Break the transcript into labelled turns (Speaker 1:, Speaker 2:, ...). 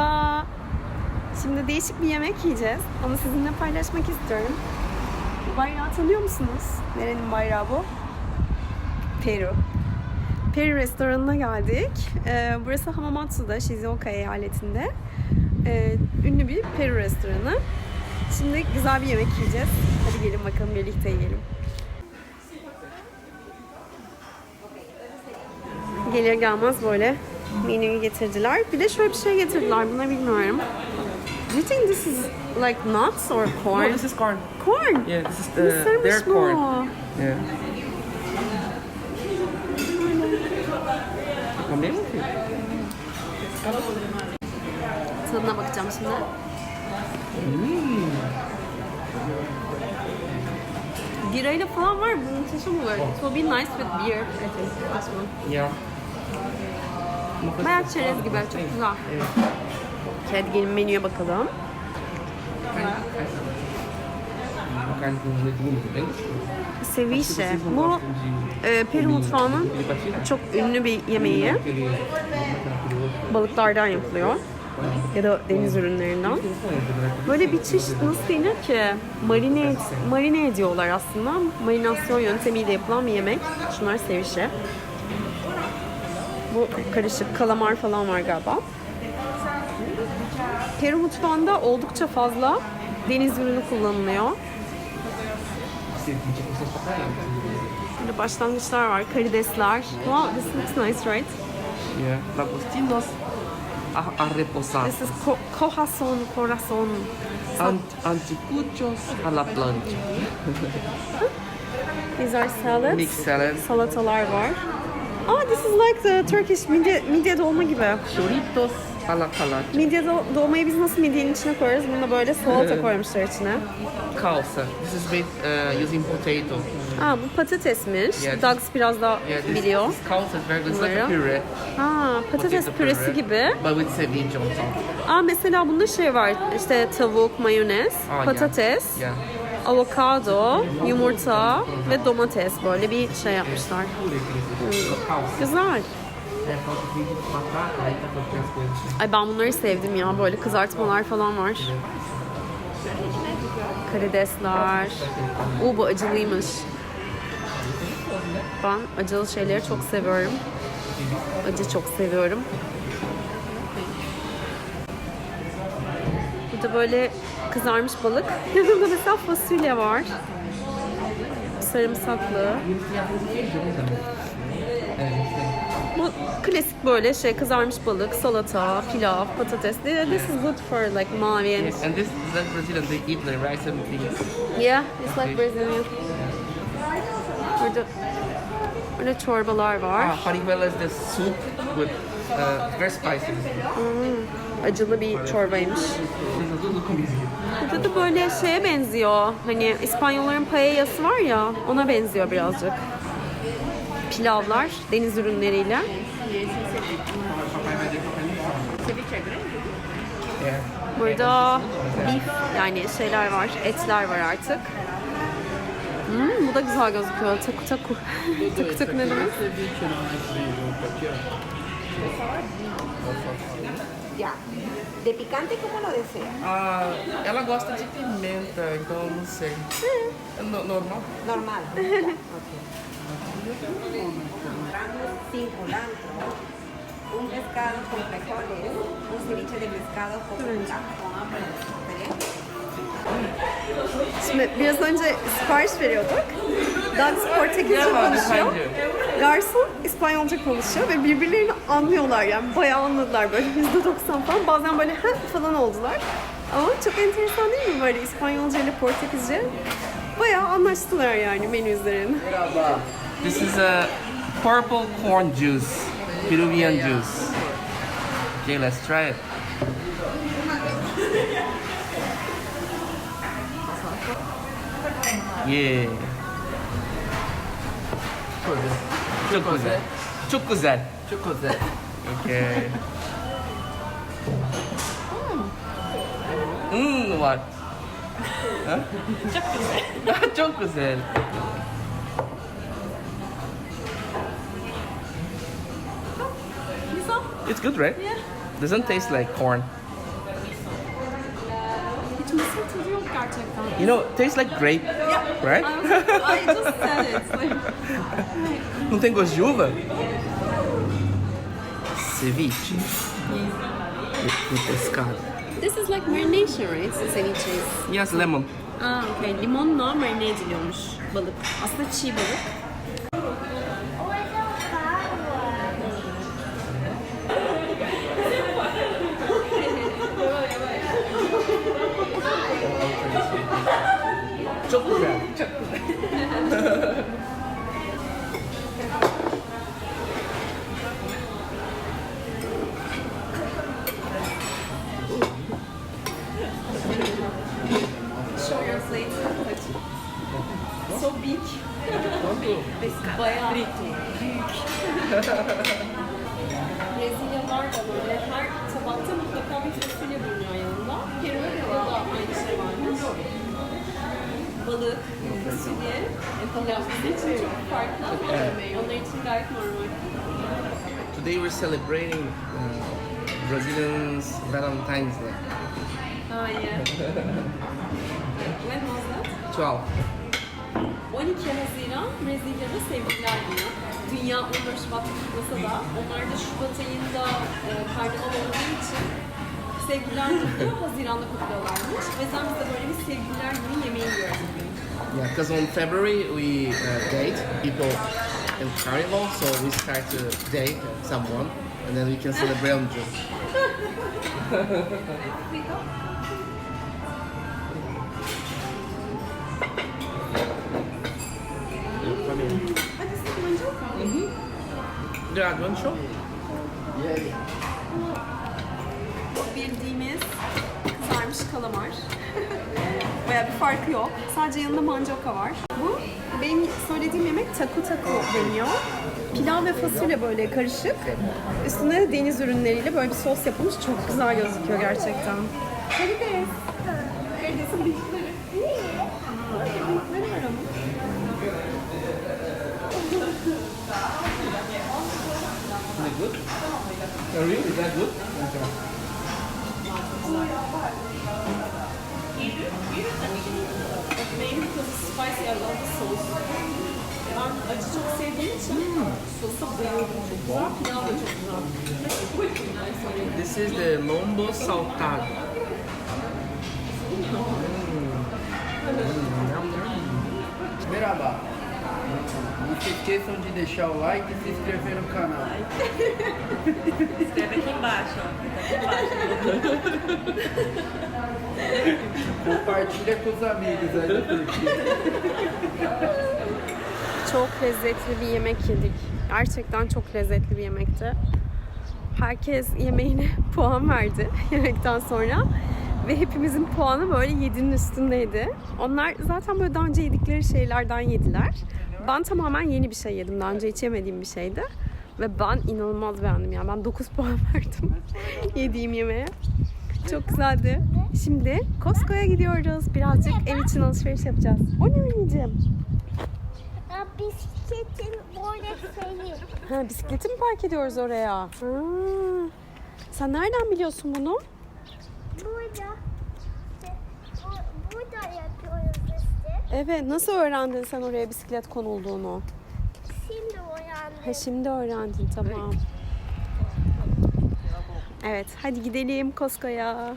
Speaker 1: Merhaba. Şimdi değişik bir yemek yiyeceğiz. Onu sizinle paylaşmak istiyorum. Bu bayrağı tanıyor musunuz? Nerenin bayrağı bu? Peru. Peru restoranına geldik. Ee, burası Hamamatsu'da, Shizuoka eyaletinde. Ee, ünlü bir Peru restoranı. Şimdi güzel bir yemek yiyeceğiz. Hadi gelin bakalım birlikte yiyelim. Gelir gelmez böyle menüyü getirdiler. Bir de şöyle bir şey getirdiler. Buna bilmiyorum. Do you think this is like nuts or corn?
Speaker 2: No, this is corn.
Speaker 1: corn.
Speaker 2: Yeah, this is the,
Speaker 1: Mısırmış
Speaker 2: their
Speaker 1: bu.
Speaker 2: corn. Yeah.
Speaker 1: Tadına bakacağım şimdi. Birayla falan var. Bu muhteşem olur. It will be nice with beer. I think. This one.
Speaker 2: Yeah.
Speaker 1: Bayağı çerez gibi. Çok güzel. Hadi gelin menüye bakalım. Ceviche. Bu e, Peru mutfağının çok ünlü bir yemeği. Balıklardan yapılıyor. Ya da deniz ürünlerinden. Böyle bir çeşit nasıl denir ki? Marine, marine ediyorlar aslında. Marinasyon yöntemiyle yapılan bir yemek. Şunlar ceviche. Bu karışık kalamar falan var galiba. Peru mutfağında oldukça fazla deniz ürünü kullanılıyor. Burada başlangıçlar var, karidesler. Wow, this looks nice, right?
Speaker 2: Yeah. Lagostinos a, a reposar.
Speaker 1: This is co- corazon, corazon.
Speaker 2: Ant, anticuchos a la plancha.
Speaker 1: These are salads.
Speaker 2: Mixed salad.
Speaker 1: Salatalar var. Ah, this is like the Turkish midye, midye dolma gibi.
Speaker 2: Choritos a la calacha.
Speaker 1: Midye do- dolmayı biz nasıl midyenin içine koyarız? Bunu böyle salata koymuşlar içine.
Speaker 2: Calça. This is made uh, using potato.
Speaker 1: Aa, bu patatesmiş.
Speaker 2: Yeah.
Speaker 1: Dogs biraz daha
Speaker 2: Yeah, this,
Speaker 1: biliyor.
Speaker 2: this calça is very good. It's like a puree.
Speaker 1: Ha, patates
Speaker 2: Potato
Speaker 1: püresi
Speaker 2: puree,
Speaker 1: gibi.
Speaker 2: But with ceviche on top.
Speaker 1: Aa, mesela bunda şey var. İşte tavuk, mayonez,
Speaker 2: yeah.
Speaker 1: patates,
Speaker 2: Yeah.
Speaker 1: Avokado, yumurta ve domates böyle bir şey yapmışlar.
Speaker 2: Calça.
Speaker 1: Güzel.
Speaker 2: De.
Speaker 1: Ay ben bunları sevdim ya. Böyle kızartmalar falan var. Karidesler. Oo bu acılıymış. Ben acılı şeyleri çok seviyorum. Acı çok seviyorum. Burada böyle kızarmış balık. Yanında mesela fasulye var. Sarımsaklı. Bu klasik böyle şey kızarmış balık, salata, pilav, patates. This is good for like mavi and
Speaker 2: And this is like Brazilian, they eat the rice and things.
Speaker 1: yeah, it's like Brazilian. Burada böyle çorbalar var.
Speaker 2: Ah, parihuela is the soup with uh, very spicy.
Speaker 1: Acılı bir çorbaymış. Burada da böyle şeye benziyor. Hani İspanyolların paellası var ya, ona benziyor birazcık. Pilavlar deniz ürünleriyle. Burada beef yani şeyler var, etler var artık. Hmm, bu da güzel gözüküyor. Taku taku. taku taku ne demek?
Speaker 3: Ya. De picante, como lo desea?
Speaker 2: Ah, ela gosta de pimenta, então eu não sei. É no- normal?
Speaker 3: Normal. Ya, ok. Sin culantro, un pescado con frijoles, un ceviche de pescado con blanco.
Speaker 1: Şimdi biraz önce sipariş veriyorduk. Dogs Portekizce
Speaker 2: Merhaba,
Speaker 1: konuşuyor.
Speaker 2: efendim.
Speaker 1: Garson İspanyolca konuşuyor ve birbirlerini anlıyorlar yani bayağı anladılar böyle yüzde doksan falan. Bazen böyle ha falan oldular. Ama çok enteresan değil mi böyle İspanyolca ile Portekizce? Bayağı anlaştılar yani menü üzerine.
Speaker 2: This is a purple corn juice, Peruvian juice. Okay, let's try it. Yeah. Çok güzel. Çok güzel. Çok güzel. Okay. Hmm, what? Huh? Çok güzel. Çok güzel. It's good, right? Yeah. Doesn't taste like corn.
Speaker 1: Gerçekten.
Speaker 2: You know, it tastes like grape, right?
Speaker 1: I just said it. Like,
Speaker 2: Não tem gosto de uva? Ceviche. De, de pescado.
Speaker 1: this is like marination, right? Ceviche.
Speaker 2: Yes, lemon.
Speaker 1: Aa, okay. Limonla marine ediliyormuş balık. Aslında çiğ balık. Brezilyalılar da böyle her tabakta mutlaka bir fasulye bulunuyor yanında. Peru'da da aynı şey varmış. Balık, fasulye, pilav bizim için çok farklı ama onlar için gayet normal.
Speaker 2: Today we're celebrating uh, Brazilians Valentine's Day.
Speaker 1: Ah yeah. When was that?
Speaker 2: 12.
Speaker 1: 12 Haziran Brezilya'da Sevgililer Günü. Dünya 14 Şubat kutlasa da onlar da Şubat ayında e, karnaval olduğu için Sevgililer Günü Haziran'da kutluyorlarmış. Ve biz de böyle bir Sevgililer Günü yemeği yiyoruz bugün.
Speaker 2: Yeah, because on February we uh, date people in carnival, so we start to date someone and then we can celebrate on June. To show?
Speaker 1: Bildiğimiz kızarmış kalamar. Baya bir farkı yok. Sadece yanında mancoka var. Bu benim söylediğim yemek taku taku deniyor. Pilav ve fasulye böyle karışık. Üstüne de deniz ürünleriyle böyle bir sos yapılmış. Çok güzel gözüküyor gerçekten. Karides.
Speaker 2: Really? Is that good?
Speaker 1: Spicy, I love the sauce. Ben acı çok sevdiğim için sosa bayıldım. Çok güzel, pilav da çok güzel.
Speaker 2: This is the lombo saltado.
Speaker 4: Merhaba. Não se esqueçam de deixar o like e se inscrever no canal.
Speaker 3: Escreve aqui embaixo, ó. Aqui embaixo.
Speaker 4: Compartilha com os amigos aí Turquia.
Speaker 1: Çok lezzetli bir yemek yedik. Gerçekten çok lezzetli bir yemekti. Herkes yemeğine puan verdi yemekten sonra. Ve hepimizin puanı böyle 7'nin üstündeydi. Onlar zaten böyle daha önce yedikleri şeylerden yediler. Ben tamamen yeni bir şey yedim. Daha önce hiç yemediğim bir şeydi. Ve ben inanılmaz beğendim yani. Ben 9 puan verdim yediğim yemeğe. Çok güzeldi. Şimdi Costco'ya gidiyoruz. Birazcık ev için alışveriş yapacağız. O ne anneciğim?
Speaker 5: Ya bisikletin böyle şeyi.
Speaker 1: Ha, bisikleti mi park ediyoruz oraya? Ha. Sen nereden biliyorsun bunu?
Speaker 5: Burada. Bu, burada yapıyoruz işte.
Speaker 1: Evet, nasıl öğrendin sen oraya bisiklet konulduğunu?
Speaker 5: Şimdi uyandım.
Speaker 1: Ha, şimdi öğrendin, tamam. Evet, hadi gidelim Costco'ya.